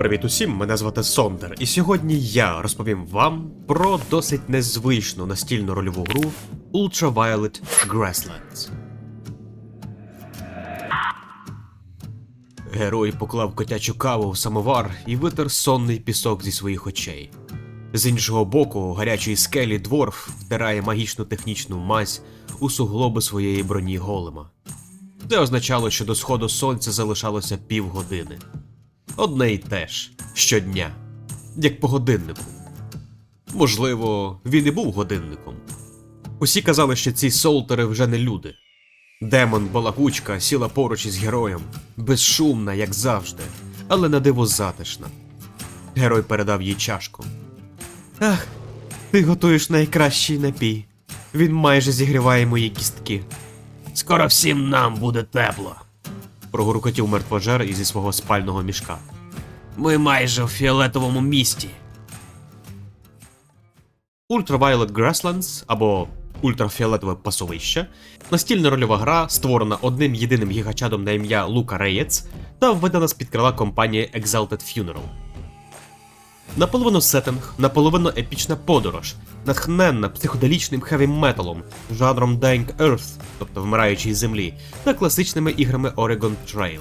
Привіт усім, мене звати Сондер, і сьогодні я розповім вам про досить незвичну настільну рольову гру Ultraviolet Grasslands. Герой поклав котячу каву в самовар і витер сонний пісок зі своїх очей. З іншого боку, гарячої скелі дворф втирає магічну технічну мазь у суглоби своєї броні голема. Це означало, що до сходу сонця залишалося півгодини. Одне й те ж щодня, як по годиннику. Можливо, він і був годинником. Усі казали, що ці солтери вже не люди. Демон балакучка сіла поруч із героєм, безшумна, як завжди, але на диво затишна. Герой передав їй чашку. Ах, ти готуєш найкращий напій. Він майже зігріває мої кістки. Скоро всім нам буде тепло. Прогуркотів мертвожер ізі свого спального мішка. Ми майже в фіолетовому місті. Ultraviolet Grasslands або Ультрафіолетове пасовище настільна рольова гра, створена одним єдиним гігачадом на ім'я Лука Реєц та введена з-під крила компанії Exalted Funeral. Наполовину сеттинг, наполовину епічна подорож, натхненна психоделічним хеві-металом, жанром Dying Earth, тобто вмираючій землі, та класичними іграми Oregon Trail.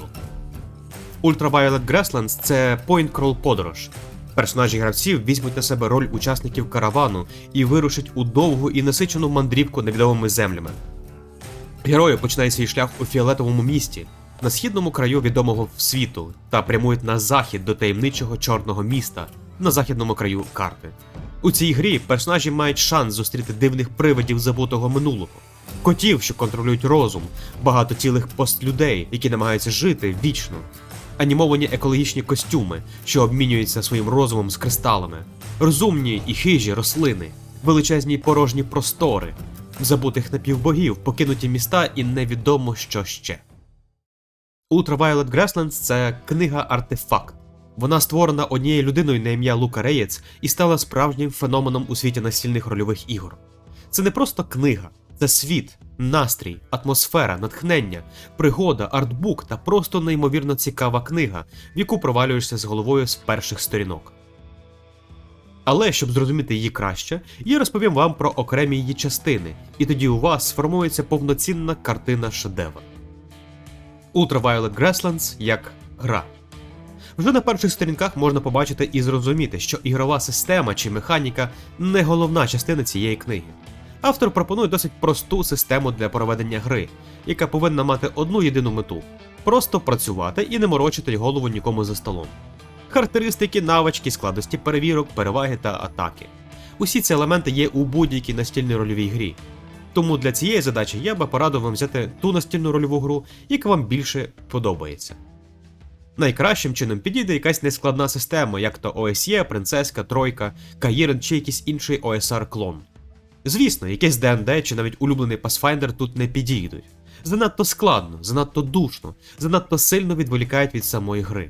Ultraviolet Grasslands – це point-crawl подорож. Персонажі гравців візьмуть на себе роль учасників каравану і вирушать у довгу і насичену мандрівку невідомими землями. Герої починають свій шлях у фіолетовому місті, на східному краю відомого світу, та прямують на захід до таємничого чорного міста на західному краю карти. У цій грі персонажі мають шанс зустріти дивних привидів забутого минулого, котів, що контролюють розум, багатотілих постлюдей, які намагаються жити вічно, анімовані екологічні костюми, що обмінюються своїм розумом з кристалами, розумні і хижі рослини, величезні порожні простори, забутих напівбогів, покинуті міста і невідомо що ще. Ultraviolet Grasslands – це книга артефакт. Вона створена однією людиною на ім'я Лука Реєц і стала справжнім феноменом у світі настільних рольових ігор. Це не просто книга, це світ, настрій, атмосфера, натхнення, пригода, артбук та просто неймовірно цікава книга, в яку провалюєшся з головою з перших сторінок. Але щоб зрозуміти її краще, я розповім вам про окремі її частини, і тоді у вас сформується повноцінна картина шедевра. Ultraviolet Grasslands як гра. Вже на перших сторінках можна побачити і зрозуміти, що ігрова система чи механіка не головна частина цієї книги. Автор пропонує досить просту систему для проведення гри, яка повинна мати одну єдину мету просто працювати і не морочити голову нікому за столом. Характеристики, навички, складності перевірок, переваги та атаки. Усі ці елементи є у будь-якій настільній рольовій грі. Тому для цієї задачі я би порадив вам взяти ту настільну рольову гру, яка вам більше подобається. Найкращим чином підійде якась нескладна система, як то OSE, Принцеска, Тройка, Каїрен чи якийсь інший OSR клон. Звісно, якийсь ДНД чи навіть улюблений Pathfinder тут не підійдуть. Занадто складно, занадто душно, занадто сильно відволікають від самої гри.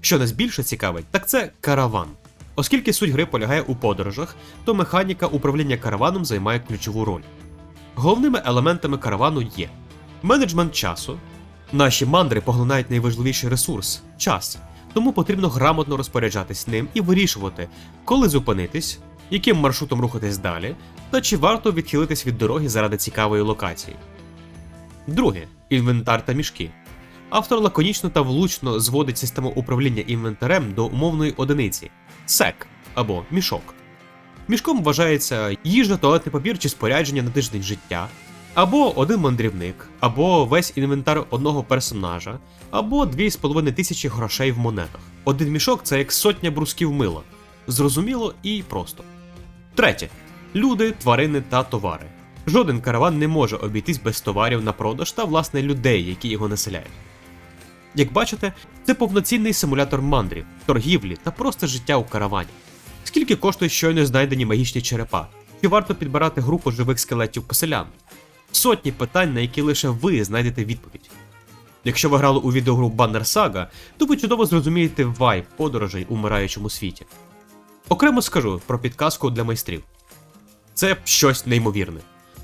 Що нас більше цікавить, так це караван. Оскільки суть гри полягає у подорожах, то механіка управління караваном займає ключову роль. Головними елементами каравану є менеджмент часу. Наші мандри поглинають найважливіший ресурс час, тому потрібно грамотно розпоряджатись ним і вирішувати, коли зупинитись, яким маршрутом рухатись далі, та чи варто відхилитись від дороги заради цікавої локації. Друге інвентар та мішки. Автор лаконічно та влучно зводить систему управління інвентарем до умовної одиниці сек або мішок. Мішком вважається їжа, туалетний папір чи спорядження на тиждень життя, або один мандрівник, або весь інвентар одного персонажа, або 2,5 тисячі грошей в монетах. Один мішок це як сотня брусків мила. Зрозуміло і просто. Третє. Люди, тварини та товари. Жоден караван не може обійтись без товарів на продаж та власне людей, які його населяють. Як бачите, це повноцінний симулятор мандрів, торгівлі та просто життя у каравані. Скільки коштують щойно знайдені магічні черепа? Чи варто підбирати групу живих скелетів поселян? Сотні питань, на які лише ви знайдете відповідь. Якщо ви грали у відеогру Banner Saga, то ви чудово зрозумієте вайб подорожей у вмираючому світі. Окремо скажу про підказку для майстрів. Це щось неймовірне.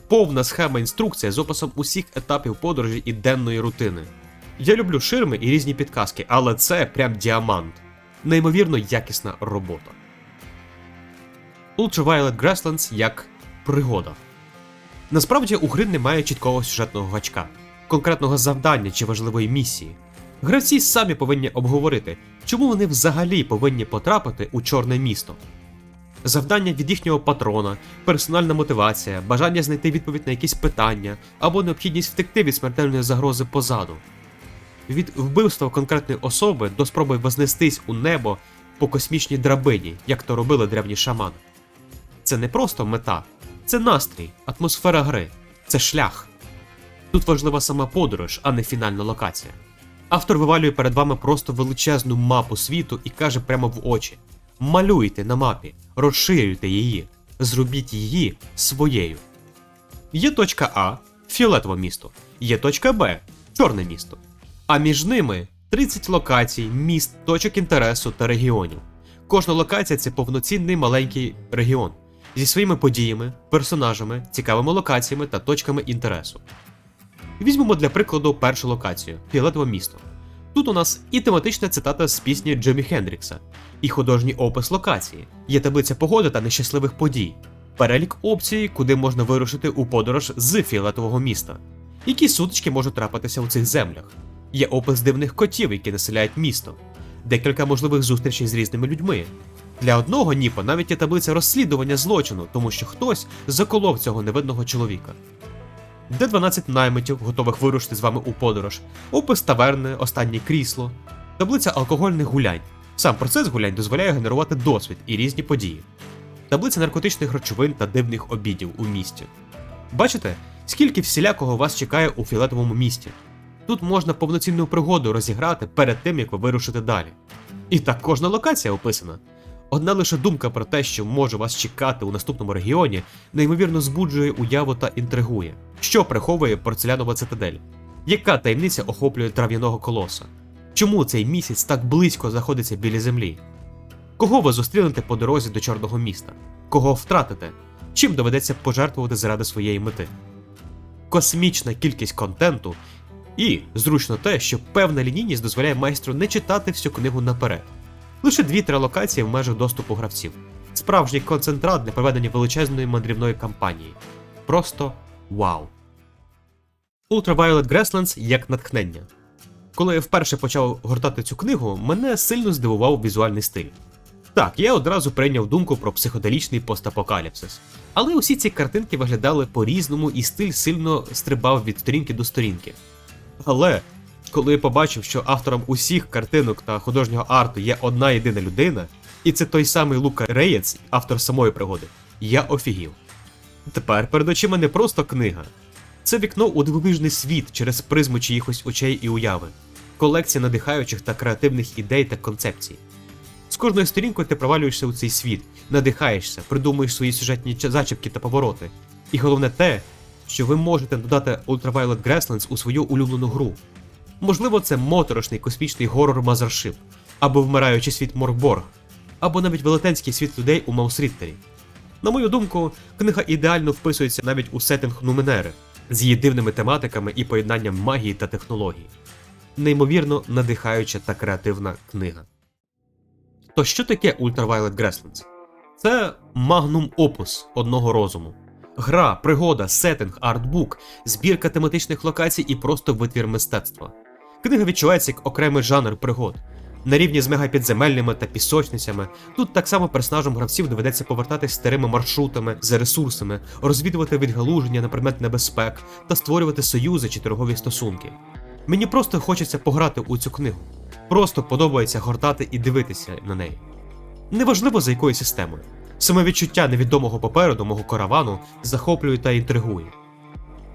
Повна схема інструкція з описом усіх етапів подорожі і денної рутини. Я люблю ширми і різні підказки, але це прям діамант. Неймовірно якісна робота. Ultraviolet Grasslands як пригода. Насправді у гри немає чіткого сюжетного гачка, конкретного завдання чи важливої місії. Гравці самі повинні обговорити, чому вони взагалі повинні потрапити у чорне місто. Завдання від їхнього патрона, персональна мотивація, бажання знайти відповідь на якісь питання або необхідність втекти від смертельної загрози позаду. Від вбивства конкретної особи до спроби вознестись у небо по космічній драбині, як то робили древні шамани. Це не просто мета, це настрій, атмосфера гри, це шлях. Тут важлива сама подорож, а не фінальна локація. Автор вивалює перед вами просто величезну мапу світу і каже прямо в очі: малюйте на мапі, розширюйте її, зробіть її своєю. Є точка А фіолетове місто, є точка Б чорне місто. А між ними 30 локацій, міст, точок інтересу та регіонів. Кожна локація це повноцінний маленький регіон зі своїми подіями, персонажами, цікавими локаціями та точками інтересу. Візьмемо для прикладу першу локацію Фіолетове місто. Тут у нас і тематична цитата з пісні Джиммі Хендрікса, і художній опис локації, є таблиця погоди та нещасливих подій, перелік опцій, куди можна вирушити у подорож з фіолетового міста, які сутички можуть трапитися у цих землях. Є опис дивних котів, які населяють місто, декілька можливих зустрічей з різними людьми. Для одного Ніпа навіть є таблиця розслідування злочину, тому що хтось заколов цього невидного чоловіка. Де 12 наймитів, готових вирушити з вами у подорож, опис таверни, останнє крісло, таблиця алкогольних гулянь. Сам процес гулянь дозволяє генерувати досвід і різні події, таблиця наркотичних речовин та дивних обідів у місті. Бачите, скільки всілякого вас чекає у фіолетовому місті? Тут можна повноцінну пригоду розіграти перед тим, як ви вирушите далі. І так кожна локація описана. Одна лише думка про те, що може вас чекати у наступному регіоні, неймовірно збуджує уяву та інтригує. Що приховує порцелянова цитадель? Яка таємниця охоплює трав'яного колоса? Чому цей місяць так близько знаходиться біля землі? Кого ви зустрінете по дорозі до чорного міста? Кого втратите? Чим доведеться пожертвувати заради своєї мети? Космічна кількість контенту і зручно те, що певна лінійність дозволяє майстру не читати всю книгу наперед. Лише 2-3 локації в межах доступу гравців. Справжній концентрат для проведення величезної мандрівної кампанії. Просто вау. Ultraviolet Grasslands як натхнення. Коли я вперше почав гортати цю книгу, мене сильно здивував візуальний стиль. Так, я одразу прийняв думку про психоделічний постапокаліпсис. Але усі ці картинки виглядали по-різному, і стиль сильно стрибав від сторінки до сторінки. Але коли я побачив, що автором усіх картинок та художнього арту є одна єдина людина, і це той самий Лука Реєц, автор самої пригоди, я офігів. Тепер перед очима не просто книга, це вікно у дивовижний світ через призму чиїхось очей і уяви, колекція надихаючих та креативних ідей та концепцій. З кожною сторінкою ти провалюєшся у цей світ, надихаєшся, придумуєш свої сюжетні зачіпки та повороти. І головне те, що ви можете додати Ultraviolet Grasslands у свою улюблену гру. Можливо, це моторошний космічний горор Mothership, або вмираючий світ Моркборг, або навіть велетенський світ людей у Маусріттері. На мою думку, книга ідеально вписується навіть у сеттинг Нуменери з її дивними тематиками і поєднанням магії та технологій. Неймовірно надихаюча та креативна книга. То що таке Ultraviolet Grasslands? Це магнум опус одного розуму. Гра, пригода, сеттинг, артбук, збірка тематичних локацій і просто витвір мистецтва. Книга відчувається як окремий жанр пригод. На рівні з мегапідземельними та пісочницями, тут так само персонажам гравців доведеться повертатись старими маршрутами за ресурсами, розвідувати відгалуження на предмет небезпек та створювати союзи чи торгові стосунки. Мені просто хочеться пограти у цю книгу. Просто подобається гортати і дивитися на неї. Неважливо за якою системою. Саме відчуття невідомого попереду мого каравану захоплює та інтригує.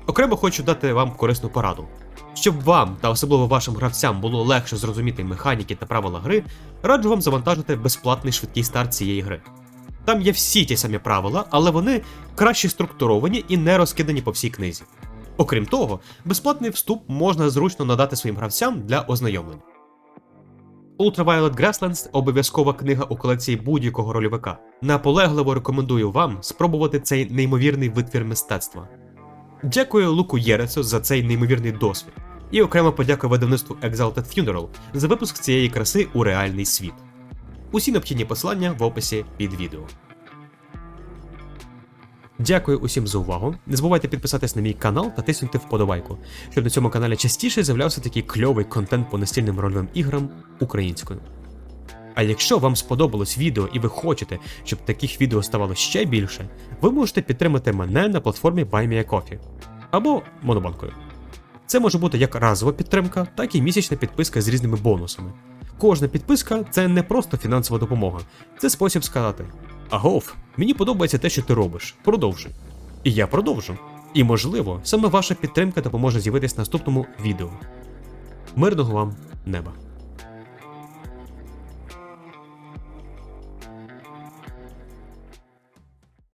Окремо хочу дати вам корисну пораду. Щоб вам та особливо вашим гравцям було легше зрозуміти механіки та правила гри, раджу вам завантажити безплатний швидкий старт цієї гри. Там є всі ті самі правила, але вони краще структуровані і не розкидані по всій книзі. Окрім того, безплатний вступ можна зручно надати своїм гравцям для ознайомлень. Ultraviolet Grasslands обов'язкова книга у колекції будь-якого рольовика. Наполегливо рекомендую вам спробувати цей неймовірний витвір мистецтва. Дякую Луку Єресу за цей неймовірний досвід. І окремо подякую видавництву Exalted Funeral за випуск цієї краси у реальний світ. Усі необхідні посилання в описі під відео. Дякую усім за увагу. Не забувайте підписатись на мій канал та тиснути вподобайку, щоб на цьому каналі частіше з'являвся такий кльовий контент по настільним рольовим іграм українською. А якщо вам сподобалось відео і ви хочете, щоб таких відео ставало ще більше, ви можете підтримати мене на платформі BuyMeACoffee або Монобанкою. Це може бути як разова підтримка, так і місячна підписка з різними бонусами. Кожна підписка це не просто фінансова допомога, це спосіб сказати: Агов, мені подобається те, що ти робиш. Продовжуй. І я продовжу. І можливо, саме ваша підтримка допоможе з'явитись наступному відео. Мирного вам неба!